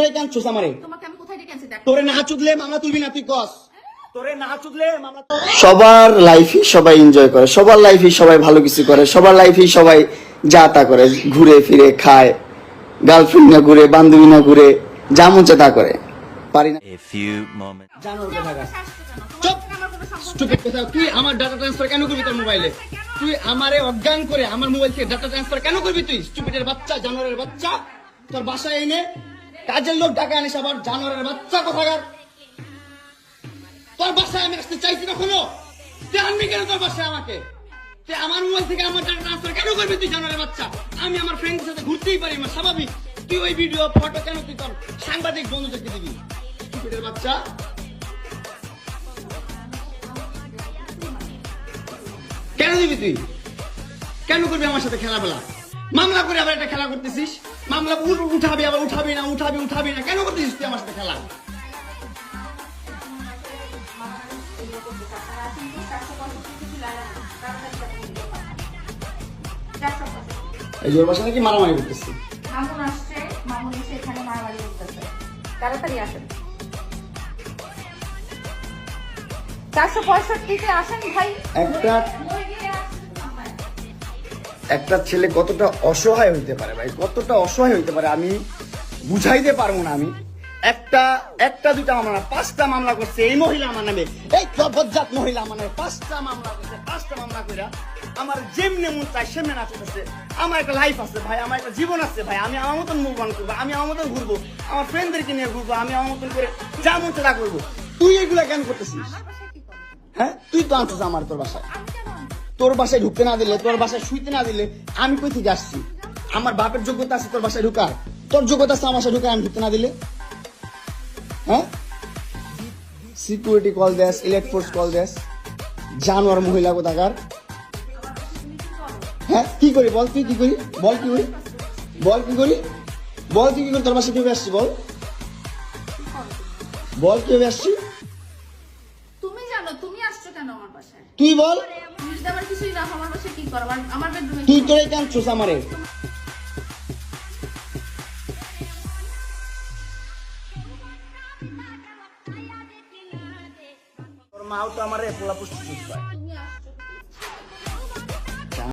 তোরে কেন চুস আমারে। তোমাকে আমি কোথায় ডেকে আনছি তোরে না চুদলে মামলা তুলবি না তুই কস। তোরে না চুদলে মামলা সবার লাইফই সবাই এনজয় করে সবার লাইফই সবাই ভালো কিছু করে সবার লাইফই সবাই যা তা করে ঘুরে ফিরে খায় গার্লফ্রেন্ড না ঘুরে বান্ধবী না ঘুরে যা মন তা করে। পারি না। তুই আমার ডাটা ট্রান্সফার কেন করবি তোর মোবাইলে তুই আমারে অজ্ঞান করে আমার মোবাইল থেকে ডাটা ট্রান্সফার কেন করবি তুই? স্টুপিডের বাচ্চা জানোয়ারের বাচ্চা। তোর বাসায় এনে কাজের লোক টাকা আনিস আবার জানোয়ারের বাচ্চা কোথাকার? তোর বাসায় আমি আসতে চাইছি কখনো তুই আনবি কেন তোর বাসায় আমাকে? তুই আমার মোবাইল থেকে আমার ডাটা ট্রান্সফার কেন করবি তুই জানোয়ারের বাচ্চা? আমি আমার ফ্রেন্ডের সাথে ঘুরতেই পারি আমার স্বাভাবিক। তুই ওই ভিডিও ফটো কেন তুই তোর সাংবাদিক বন্ধুদেরকে দিবি? বাচ্চা। কেন দিবি তুই? কেন করবি আমার সাথে খেলাবেলা মামলা করে আবার একটা খেলা করতেছিস? মামলা উঠ- উঠাবি আবার উঠাবি না উঠাবি উঠাবি না। কেন করতেছিস তুই আমার সাথে খেলা? এই জোর বাসা নাকি মারামারি করতেছি মামুন আসছে মামুন এসে এখানে মারামারি করতেছে। তাড়াতাড়ি আসেন। চারশো পঁয়ষট্টিতে আসেন ভাই। একটা একটা ছেলে কতটা অসহায় হইতে পারে ভাই? কতটা অসহায় হইতে পারে আমি বুঝাইতে পারব না আমি। একটা একটা দুটা মামলা, পাঁচটা মামলা করছে, এই মহিলা আমার নামে, এই বজ্জাত মহিলা আমার নামে পাঁচটা মামলা করছে, পাঁচটা মামলা করে আমার যেমনি মন চাই সেমনি নাচতেছে আমার একটা লাইফ আছে ভাই, আমার একটা জীবন আছে ভাই, আমি আমার মতন মুভ অন করব, আমি আমার মতন ঘুরবো, আমার ফ্রেন্ডদেরকে নিয়ে ঘুরবো, আমি আমার মতন করে যা মন তা করব। তুই এগুলা কেন করতেছিস? হ্যাঁ? তুই তো আনছিস আমার তোর বাসায়? তোর বাসায় ঢুকতে না দিলে, তোর বাসায় শুইতে না দিলে আমি কই আসছি? আমার বাপের যোগ্যতা আছে, তোর বাসায় ঢুকার। তোর যোগ্যতা আছে, আমার ঢুকার, আমি ঢুকতে না দিলে? হ্যাঁ? সিকিউরিটি কল দেস ইলেক্ট ফোর্স কল দেস। জানোয়ার মহিলা কোথাকার? হ্যাঁ? কি করি? বল তুই কি করি? বল কি করি? বল কি করি? বল তুই কি করি? তোর বাসায় কীভাবে আসছি বল? বল কীভাবে আসছি? তুমি তুমি আসছো কেন আমার বাসায়? তুই বল? আমার কিছুই না। আমার বাসায় কি করো আমার- আমার বেডরুমে তুই তোরে কেন আমারে? মাও তো আমার পোলা পুষ্টি